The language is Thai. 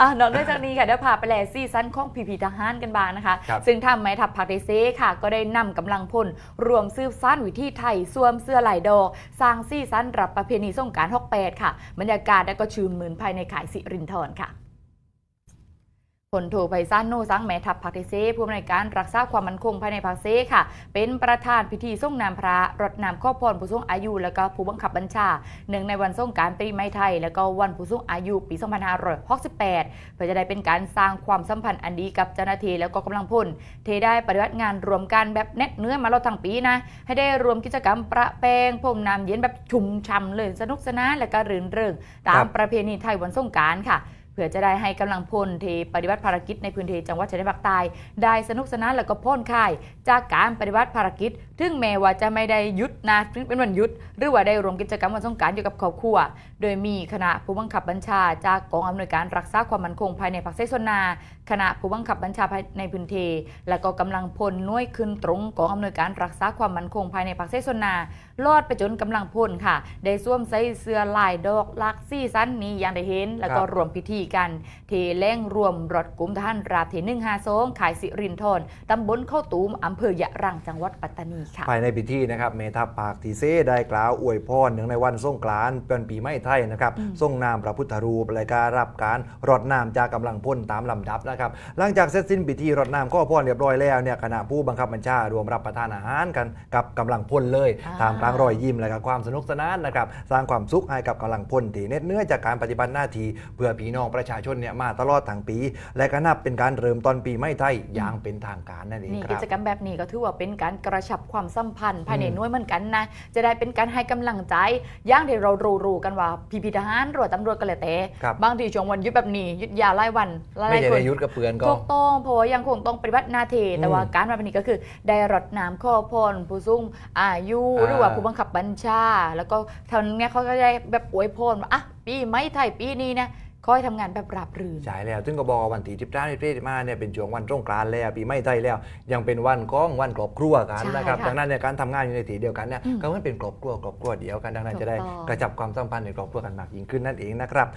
อ่านอกจากนี้ค่ะเดี๋ยวพาไปแลซีซั่นของพีพีทหารกันบ้างนะคะ ครับซึ่งทำไม้ทัพภาคเตเซค่ะ ก็ได้นำกำลังพลรวมซืบซ่านวิธีไทยสวมเสื้อลายดอก สร้างซีซั่นรับประเพณีสงกราร68 ค่ะ บรรยากาศและก็ชื่นมื่นภายในขายสิรินทรค่ะ พลโทไพศาลโนสังแมทัพภาคเตเซผู้อำนวยการรักษาความมั่นคงภายในภาคเซค่ะ เป็นประธานพิธีส่งนามพระรดน้ำข้อพรผู้สูงอายุและก็ผู้บังคับบัญชาเนื่งในวันส่งการปีใหม่ไทย และก็วันผู้สูงอายุปี 2568 เพื่อจะได้เป็นการสร้างความสัมพันธ์อันดีกับเจ้าหน้าที่แล้วก็กำลังพลที่ได้ปฏิบัติงานรวมกันแบบแน่นเนื้อมาเราทั้งปีนะให้ได้รวมกิจกรรมประแปงพรมน้ำเย็นแบบชุ่มช่ำเลยสนุกสนานและก็รื่นเริงตามประเพณีไทยวันส่งการค่ะ พื่อจะได้ให้กำลังพลที่ปฏิบัติภารกิจในพื้นที่จังหวัดชายแดนภาคใต้ได้สนุกสนานและก็พ่นคลาย จากการปฏิบัติภารกิจ ถึงแม้ว่าจะไม่ได้หยุดนะถึงเป็นวันหยุด หรือว่าได้รวมกิจกรรมวันสงกรารอยู่กับครอบครัว โดยมีคณะผู้บังคับบัญชาจากกองอำนวยการรักษาความมั่นคงภายในภาคเซสนาคณะผู้บังคับบัญชาภายในพื้นที่และก็กำลังพลน่วยขึ้นตรงกองอำนวยการรักษาความมั่นคงภายในภาคเซสนาลอดไปจนกำลังพลค่ะ ได้สวมใส่เสื้อลายดอกลักซี่สั้นนี้อย่างได้เห็น แล้วก็รวมพิธีกันเทแล่งรวมรถกลุ่มทหารราบที่หนึ่งห้าสองขายสิรินทรตำบลเข้าตูมอำเภอยะรังจังหวัดปัตตานีค่ะภายในพิธีนะครับเมทัพปากทีเซได้กล่าวอวยพรเนื่องในวันสงกรานต์เป็นปีใหม่ไทยนะครับอืมทรงนามพระพุทธรูปรายการรับการรดน้ำจากกำลังพลตามลำดับนะครับหลังจากเสร็จสิ้นพิธีรดน้ำข้อพรเรียบร้อยแล้วเนี่ยคณะผู้บังคับบัญชารวมรับประทานอาหารกันกับกำลังพลเลยอ่าตามกลางรอยยิ้มและกับความสนุกสนานนะครับสร้างความสุขให้กับกำลังพลที่เหน็ดเหนื่อยจากการปฏิบัติหน้าที่เพื่อพี่น้องประชาชนเนี่ยมาตลอดทั้งปี และก็นับเป็นการเริ่มต้นปีใหม่ไทยอย่างเป็นทางการนั่นเองนี่คกิรับ จกรรมแบบนี้ก็ถือว่าเป็นการกระชับความสัมพันธ์ภายในอืม หน่วยเหมือนกันนะ จะได้เป็นการให้กำลังใจอย่างที่เรารู้ๆกันว่าพี่พิทหารหรือว่าตำรวจก็แล้วแต่ครับบางทีช่วงวันหยุดแบบนี้หยุดยาวหลายวันหลายไม่ใช่คนในยุทธกับเปือนก็ ถูกต้องเพราะว่ายังคงต้องปฏิบัติหน้าที่แต่อืมว่าการมาแบบนี้ก็คือได้รดน้ำข้อพรผู้สูงอายุอ่าหรือว่าผู้บังคับบัญชา แล้วก็ทางเนี้ยเขาก็ได้แบบอวยพรว่าอะปีไม่ไทยปีนี้นะ คอยทำงานแบบราบรื่น ใช่แล้วซึ่งก็บอกว่าวันที่13ที่ที่มาเนี่ยเป็นช่วงวันสงกรานต์แล้วปีไม่ไทยแล้ว ยังเป็นวันก้องวันครอบครัวกันใช่นะครับค่ะดังนั้นในยการทำงานอยู่ในที่เดียวกันเนี่ยอืมก็มันเป็นครอบครัวครอบครัวเดียวกันดังนั้นถูกจะได้ต้องกระจับความสัมพันธ์ในครอบครัวกันมากยิ่งขึ้นนั่นเองนะครับ